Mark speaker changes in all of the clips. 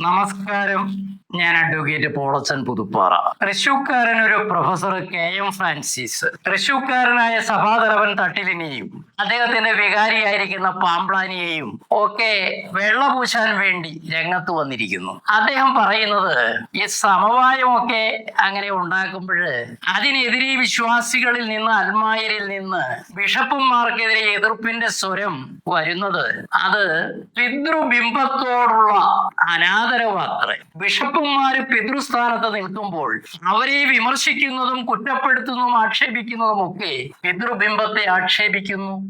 Speaker 1: നമസ്കാരം. ഞാൻ അഡ്വക്കേറ്റ് പോളച്ചൻ പുതുപ്പാറ. തൃശൂക്കാരൻ ഒരു പ്രൊഫസർ കെ എം ഫ്രാൻസിസ്. തൃശൂക്കാരനായ സഭാതലവൻ തട്ടിലിനെയും അദ്ദേഹത്തിന്റെ വികാരിയായിരിക്കുന്ന പാമ്പ്ലാനിയെയും ഒക്കെ വെള്ളപൂശാൻ വേണ്ടി രംഗത്ത് വന്നിരിക്കുന്നു. അദ്ദേഹം പറയുന്നത് ഈ സമവായമൊക്കെ അങ്ങനെ ഉണ്ടാക്കുമ്പോൾ അതിനെതിരെ വിശ്വാസികളിൽ നിന്ന് അൽമായരിൽ നിന്ന് ബിഷപ്പുമാർക്കെതിരെ എതിർപ്പിന്റെ സ്വരം വരുന്നത് അത് പിതൃബിംബത്തോടുള്ള അനാദരവാത്രേ. ബിഷപ്പുമാര് പിതൃസ്ഥാനത്ത് നിൽക്കുമ്പോൾ അവരെ വിമർശിക്കുന്നതും കുറ്റപ്പെടുത്തുന്നതും ആക്ഷേപിക്കുന്നതും ഒക്കെ പിതൃബിംബത്തെ ആക്ഷേപിക്കുന്നു.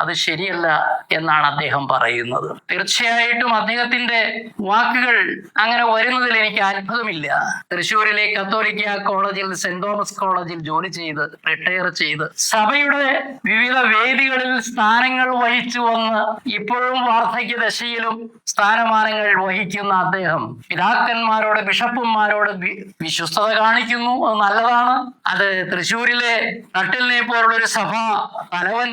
Speaker 1: അത് ശരിയല്ല എന്നാണ് അദ്ദേഹം പറയുന്നത്. തീർച്ചയായിട്ടും അദ്ദേഹത്തിന്റെ വാക്കുകൾ അങ്ങനെ വരുന്നതിൽ എനിക്ക് അത്ഭുതമില്ല. തൃശ്ശൂരിലെ കത്തോലിക്ക കോളേജിൽ സെന്റ് തോമസ് കോളേജിൽ ജോലി ചെയ്ത് റിട്ടയർ ചെയ്ത് സഭയുടെ വിവിധ വേദികളിൽ സ്ഥാനങ്ങൾ വഹിച്ചു വന്ന് ഇപ്പോഴും വാർദ്ധക്യ ദശയിലും സ്ഥാനമാനങ്ങൾ വഹിക്കുന്ന അദ്ദേഹം പിതാക്കന്മാരോട് ബിഷപ്പുമാരോട് വിശ്വസ്തത കാണിക്കുന്നു. അത് നല്ലതാണ്. അത് തൃശ്ശൂരിലെ നട്ടിലിനെ പോലുള്ള ഒരു സഭ തലവൻ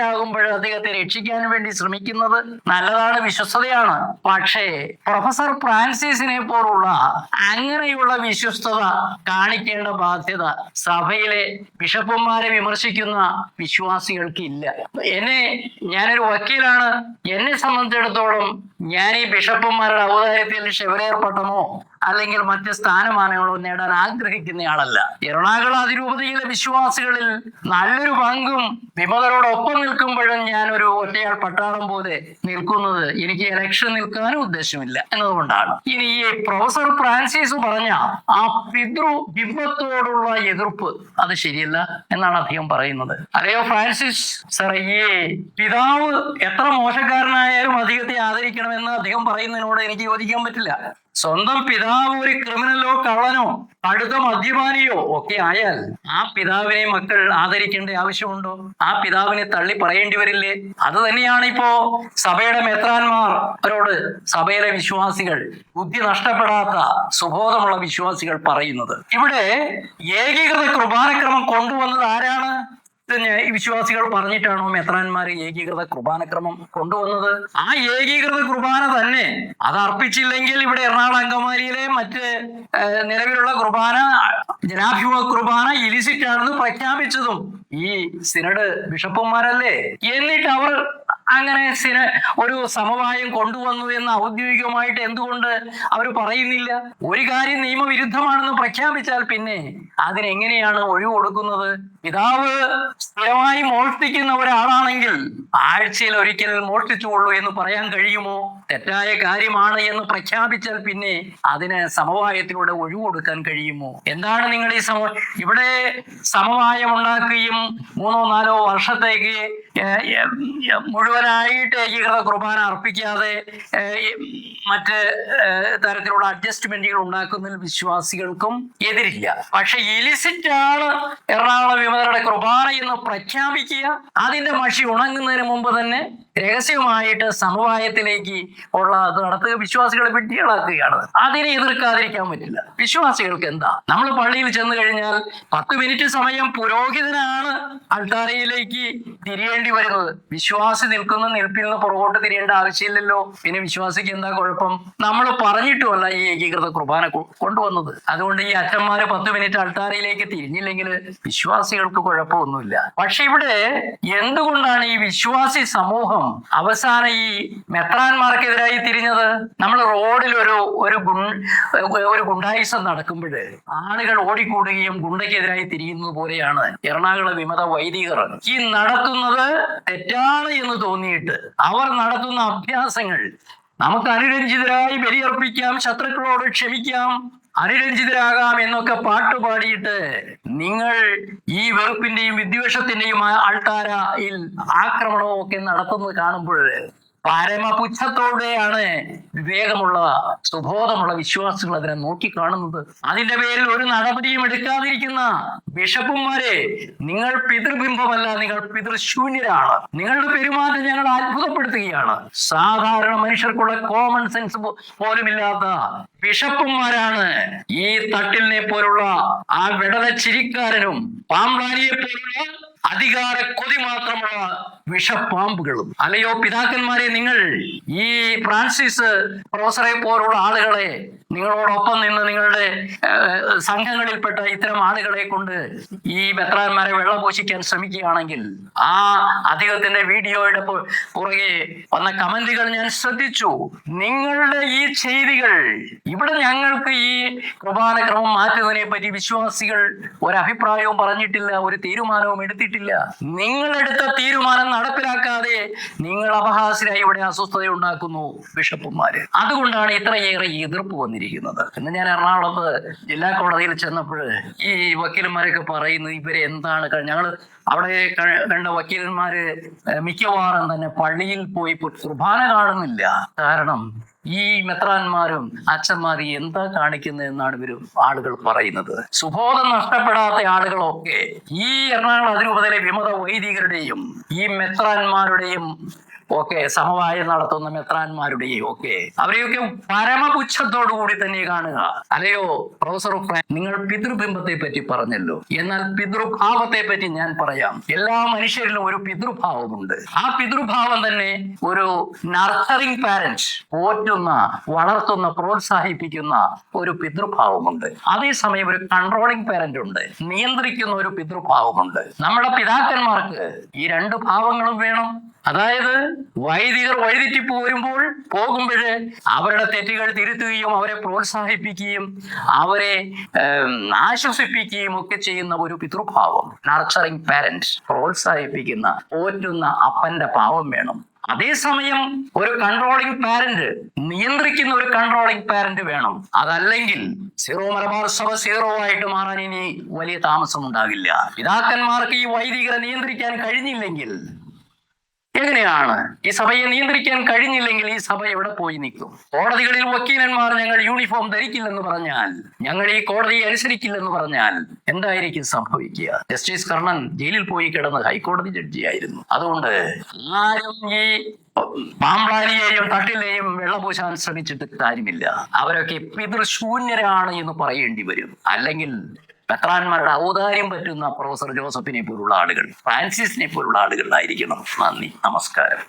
Speaker 1: അപഹാസ്യനാകുമ്പോൾ അദ്ദേഹത്തെ രക്ഷിക്കാൻ വേണ്ടി ശ്രമിക്കുന്നത് നല്ലതാണ് വിശ്വസ്തതയാണ്. പക്ഷേ പ്രൊഫസർ ഫ്രാൻസിസിനെ പോലുള്ള അങ്ങനെയുള്ള വിശ്വസ്തത കാണിക്കേണ്ട ബാധ്യത സഭയിലെ ബിഷപ്പുമാരെ വിമർശിക്കുന്ന വിശ്വാസികൾക്ക് ഇല്ല എന്നെ ഞാനൊരു വക്കീലാണ്. എന്നെ സംബന്ധിച്ചിടത്തോളം ഞാൻ ഈ ബിഷപ്പുമാരുടെ ഔദാര്യത്തിൽ ഷെവലേർ പട്ടമോ അല്ലെങ്കിൽ മറ്റ് സ്ഥാനമാനങ്ങളോ നേടാൻ ആഗ്രഹിക്കുന്നയാളല്ല. എറണാകുളം അതിരൂപതയിലെ വിശ്വാസികളിൽ നല്ലൊരു പങ്കും വിമതരോടൊപ്പം നിൽക്കുമ്പോഴും ഞാൻ ഒരു ഒറ്റയാൾ പട്ടാളം പോലെ നിൽക്കുന്നത് എനിക്ക് ഇലക്ഷൻ നിൽക്കാനും ഉദ്ദേശമില്ല എന്നതുകൊണ്ടാണ്. ഇനി ഈ പ്രൊഫസർ ഫ്രാൻസിസ് പറഞ്ഞ ആ പിതൃ ബിംബത്തോടുള്ള എതിർപ്പ് അത് ശരിയല്ല എന്നാണ് അദ്ദേഹം പറയുന്നത്. അല്ലയോ ഫ്രാൻസിസ്? സർ ഈ പിതാവ് എത്ര മോശക്കാരനായാലും അദ്ദേഹത്തെ ആദരിക്കണമെന്ന് അദ്ദേഹം പറയുന്നതിനോട് എനിക്ക് യോജിക്കാൻ പറ്റില്ല. സ്വന്തം പിതാവ് ഒരു ക്രിമിനലോ കള്ളനോ അടുത്ത മദ്യപാനിയോ ഒക്കെ ആയാൽ ആ പിതാവിനെ മക്കൾ ആദരിക്കേണ്ട ആവശ്യമുണ്ടോ? ആ പിതാവിനെ തള്ളി പറയേണ്ടി വരില്ലേ? അത് തന്നെയാണ് ഇപ്പോ സഭയുടെ മെത്രാന്മാർ അവരോട് സഭയിലെ വിശ്വാസികൾ ബുദ്ധി നഷ്ടപ്പെടാത്ത സുബോധമുള്ള വിശ്വാസികൾ പറയുന്നത്. ഇവിടെ ഏകീകൃത കുർബാനക്രമം കൊണ്ടുവന്നത് ആരാണ്? ഈ വിശ്വാസികൾ പറഞ്ഞിട്ടാണോ മെത്രാന്മാർ ഏകീകൃത കുർബാനക്രമം കൊണ്ടുവന്നത്? ആ ഏകീകൃത കുർബാന തന്നെ. അത് അർപ്പിച്ചില്ലെങ്കിൽ ഇവിടെ എറണാകുളം അങ്കമാലിയിലെ മറ്റ് നിലവിലുള്ള കുർബാന ജനാഭിമുഖ കുർബാന ഇലിസിറ്റ് ആണെന്ന് പ്രഖ്യാപിച്ചതും ഈ സിനഡ് ബിഷപ്പുമാരല്ലേ? എന്നിട്ട് അവർ അങ്ങനെ സിന ഒരു സമവായം കൊണ്ടുവന്നു എന്ന് ഔദ്യോഗികമായിട്ട് എന്തുകൊണ്ട് അവർ പറയുന്നില്ല? ഒരു കാര്യം നിയമവിരുദ്ധമാണെന്ന് പ്രഖ്യാപിച്ചാൽ പിന്നെ അതിനെങ്ങനെയാണ് ഒഴിവ് കൊടുക്കുന്നത്? പിതാവ് സ്ഥിരമായി മോഷ്ടിക്കുന്ന ഒരാളാണെങ്കിൽ ആഴ്ചയിൽ ഒരിക്കൽ മോഷ്ടിച്ചുകൊള്ളൂ എന്ന് പറയാൻ കഴിയുമോ? തെറ്റായ കാര്യമാണ് എന്ന് പ്രഖ്യാപിച്ചാൽ പിന്നെ അതിന് സമവായത്തിലൂടെ ഒഴിവ് കൊടുക്കാൻ കഴിയുമോ? എന്താണ് നിങ്ങൾ ഈ സമ ഇവിടെ സമവായം ഉണ്ടാക്കുകയും മൂന്നോ നാലോ വർഷത്തേക്ക് മുഴുവനായിട്ട് ഏകീകൃത കുർബാന അർപ്പിക്കാതെ മറ്റ് തരത്തിലുള്ള അഡ്ജസ്റ്റ്മെന്റുകൾ ഉണ്ടാക്കുന്നതിൽ വിശ്വാസികൾക്കും എതിരില്ല. പക്ഷെ ഇലിസിറ്റ് ആണ് എറണാകുളം വിമതരുടെ കുർബാന എന്ന് പ്രഖ്യാപിക്കുക അതിന്റെ മഷി ഉണങ്ങുന്നതിന് മുമ്പ് തന്നെ രഹസ്യമായിട്ട് സമവായത്തിലേക്ക് ഉള്ള അത് നടത്തുക വിശ്വാസികളെ വിഡ്ഢികളാക്കുകയാണ്. അതിനെ എതിർക്കാതിരിക്കാൻ പറ്റില്ല. വിശ്വാസികൾക്ക് എന്താ? നമ്മൾ പള്ളിയിൽ ചെന്ന് കഴിഞ്ഞാൽ പത്ത് മിനിറ്റ് സമയം പുരോഹിതനാണ് അൾത്താരയിലേക്ക് തിരിയേണ്ടി വരുന്നത്. വിശ്വാസി നിൽക്കുന്ന നിൽപ്പിൽ നിന്ന് പുറകോട്ട് തിരിയേണ്ട ആവശ്യമില്ലല്ലോ. പിന്നെ വിശ്വാസിക്ക് എന്താ കുഴപ്പം? നമ്മൾ പറഞ്ഞിട്ടുമല്ല ഈ ഏകീകൃത കുർബാന കൊണ്ടുവന്നത്. അതുകൊണ്ട് ഈ അച്ഛന്മാര് പത്ത് മിനിറ്റ് അൾത്താരയിലേക്ക് തിരിഞ്ഞില്ലെങ്കിൽ വിശ്വാസികൾക്ക് കുഴപ്പമൊന്നുമില്ല. പക്ഷെ ഇവിടെ എന്തുകൊണ്ടാണ് ഈ വിശ്വാസി സമൂഹം അവസാനം ഈ മെത്രാന്മാർക്കെതിരായി തിരിഞ്ഞത്? നമ്മൾ റോഡിൽ ഒരു ഒരു ഗുൺ- ഒരു ഗുണ്ടായുസം നടക്കുമ്പോൾ ആളുകൾ ഓടിക്കൂടുകയും ഗുണ്ടയ്ക്കെതിരായി തിരിയുന്നത് പോലെയാണ് എറണാകുളം വിമത വൈദികർ. ഈ നടത്തുന്നത് തെറ്റാണ് എന്ന് തോന്നിയിട്ട് അവർ നടത്തുന്ന അഭ്യാസങ്ങൾ നമുക്ക് അനുരഞ്ജിതരായി ബലിയർപ്പിക്കാം ശത്രുക്കളോട് ക്ഷമിക്കാം. അനുരഞ്ജിതരാകാം എന്നൊക്കെ പാട്ട് പാടിയിട്ട് നിങ്ങൾ ഈ വെറുപ്പിന്റെയും വിദ്വേഷത്തിന്റെയും ആൾക്കാരയിൽ ആക്രമണവും ഒക്കെ നടത്തുന്നത് കാണുമ്പോൾ പരമപുച്ഛത്തോടെയാണ് വിവേകമുള്ള സുബോധമുള്ള വിശ്വാസികൾ അതിനെ നോക്കിക്കാണുന്നത്. അതിന്റെ പേരിൽ ഒരു നടപടിയും എടുക്കാതിരിക്കുന്ന ബിഷപ്പുമാരെ നിങ്ങൾ പിതൃബിംബമല്ല നിങ്ങൾ പിതൃശൂന്യരാണ്. നിങ്ങളുടെ പെരുമാറ്റം ഞങ്ങൾ അത്ഭുതപ്പെടുത്തുകയാണ്. സാധാരണ മനുഷ്യർക്കുള്ള കോമൺ സെൻസ് പോലുമില്ലാത്ത ബിഷപ്പുമാരാണ് ഈ തട്ടിലിനെ പോലുള്ള ആ വിടല ചിരിക്കാരനും പാമ്പ്ലാനിയെ പോലുള്ള അധികാര കൊതി മാത്രമുള്ള വിഷപ്പാമ്പുകളും. അല്ലയോ പിതാക്കന്മാരെ നിങ്ങൾ ഈ ഫ്രാൻസിസ് പ്രൊഫസറെ പോലുള്ള ആളുകളെ നിങ്ങളോടൊപ്പം നിന്ന് നിങ്ങളുടെ സംഘങ്ങളിൽപ്പെട്ട ഇത്തരം ആളുകളെ കൊണ്ട് ഈ മെത്രാന്മാരെ വെള്ളപൂശിക്കാൻ ശ്രമിക്കുകയാണെങ്കിൽ ആ അദ്ദേഹത്തിന്റെ വീഡിയോയുടെ പുറകെ വന്ന കമന്റുകൾ ഞാൻ ശ്രദ്ധിച്ചു. നിങ്ങളുടെ ഈ ചെയ്തികൾ ഇവിടെ ഞങ്ങൾക്ക് ഈ കുർബാന ക്രമം മാറ്റുന്നതിനെ പറ്റി വിശ്വാസികൾ ഒരഭിപ്രായവും പറഞ്ഞിട്ടില്ല ഒരു തീരുമാനവും എടുത്തിട്ടില്ല. നിങ്ങളെടുത്ത തീരുമാനം നടപ്പിലാക്കാതെ നിങ്ങൾ അപഹാസ്യരായി ഇവിടെ അസ്വസ്ഥത ഉണ്ടാക്കുന്നു ബിഷപ്പുമാര്. അതുകൊണ്ടാണ് ഇത്രയേറെ എതിർപ്പ് വന്നിരിക്കുന്നത്. ഇന്ന് ഞാൻ എറണാകുളത്ത് ജില്ലാ കോടതിയിൽ ചെന്നപ്പോൾ ഈ വക്കീലന്മാരൊക്കെ പറയുന്നു ഇവരെ എന്താണ് ഞങ്ങൾ അവിടെ കണ്ട വക്കീലന്മാര് മിക്കവാറും തന്നെ പള്ളിയിൽ പോയി കുർബാന കാണുന്നില്ല. കാരണം ഈ മെത്രാന്മാരും അച്ഛന്മാരും എന്താ കാണിക്കുന്നത് എന്നാണ് ഇവർ ആളുകൾ പറയുന്നത്? സുബോധം നഷ്ടപ്പെടാത്ത ആളുകളൊക്കെ ഈ എറണാകുളം അതിരൂപതയിലെ വിമത വൈദികരുടെയും ഈ മെത്രാന്മാരുടെയും ഒക്കെ സമവായം നടത്തുന്ന മെത്രാന്മാരുടെയും ഒക്കെ അവരെയൊക്കെ പരമപുച്ഛത്തോടു കൂടി തന്നെ കാണുക. അല്ലയോ പ്രൊഫസർ നിങ്ങൾ പിതൃബിംബത്തെ പറ്റി പറഞ്ഞല്ലോ. എന്നാൽ പിതൃഭാവത്തെ പറ്റി ഞാൻ പറയാം. എല്ലാ മനുഷ്യരിലും ഒരു പിതൃഭാവമുണ്ട്. ആ പിതൃഭാവം തന്നെ ഒരു നർച്ചറിങ് പാരന്റ് പോറ്റുന്ന വളർത്തുന്ന പ്രോത്സാഹിപ്പിക്കുന്ന ഒരു പിതൃഭാവമുണ്ട്. അതേസമയം ഒരു കൺട്രോളിംഗ് പാരന്റ് ഉണ്ട്. നിയന്ത്രിക്കുന്ന ഒരു പിതൃഭാവമുണ്ട്. നമ്മുടെ പിതാക്കന്മാർക്ക് ഈ രണ്ട് ഭാവങ്ങളും വേണം. അതായത് വൈദികർ വഴിതെറ്റി പോരുമ്പോൾ പോകുമ്പോൾ അവരുടെ തെറ്റുകൾ തിരുത്തുകയും അവരെ പ്രോത്സാഹിപ്പിക്കുകയും അവരെ ആശ്വസിപ്പിക്കുകയും ഒക്കെ ചെയ്യുന്ന ഒരു പിതൃഭാവം നർച്ചറിങ് പാരന്റ് പ്രോത്സാഹിപ്പിക്കുന്ന പോറ്റുന്ന അപ്പന്റെ ഭാവം വേണം. അതേസമയം ഒരു കൺട്രോളിംഗ് പാരന്റ് നിയന്ത്രിക്കുന്ന ഒരു കൺട്രോളിംഗ് പാരന്റ് വേണം. അതല്ലെങ്കിൽ സീറോ മലബാർ സഭ സീറോ ആയിട്ട് മാറാൻ ഇനി വലിയ താമസം ഉണ്ടാകില്ല പിതാക്കന്മാർക്ക് ഈ വൈദികരെ നിയന്ത്രിക്കാൻ കഴിഞ്ഞില്ലെങ്കിൽ എങ്ങനെയാണ്? ഈ സഭയെ നിയന്ത്രിക്കാൻ കഴിഞ്ഞില്ലെങ്കിൽ ഈ സഭ എവിടെ പോയി നിൽക്കും? കോടതികളിൽ വക്കീലന്മാർ ഞങ്ങൾ യൂണിഫോം ധരിക്കില്ലെന്ന് പറഞ്ഞാൽ ഞങ്ങൾ ഈ കോടതിയെ അനുസരിക്കില്ലെന്ന് പറഞ്ഞാൽ എന്തായിരിക്കും സംഭവിക്കുക? ജസ്റ്റിസ് കർണൻ ജയിലിൽ പോയി കിടന്ന് ഹൈക്കോടതി ജഡ്ജിയായിരുന്നു അതുകൊണ്ട് ആരും ഈ പാമ്പാനിയെയും തട്ടിലെയും വെള്ളപൂശാൻ ശ്രമിച്ചിട്ട് കാര്യമില്ല. അവരൊക്കെ പിതൃശൂന്യരാണ് എന്ന് പറയേണ്ടി വരും. അല്ലെങ്കിൽ മെത്രാന്മാരുടെ ഔദാര്യം പറ്റുന്ന പ്രൊഫസർ ജോസഫിനെ പോലുള്ള ആളുകൾ ഫ്രാൻസിസിനെ പോലുള്ള ആളുകളായിരിക്കണം. നന്ദി നമസ്കാരം.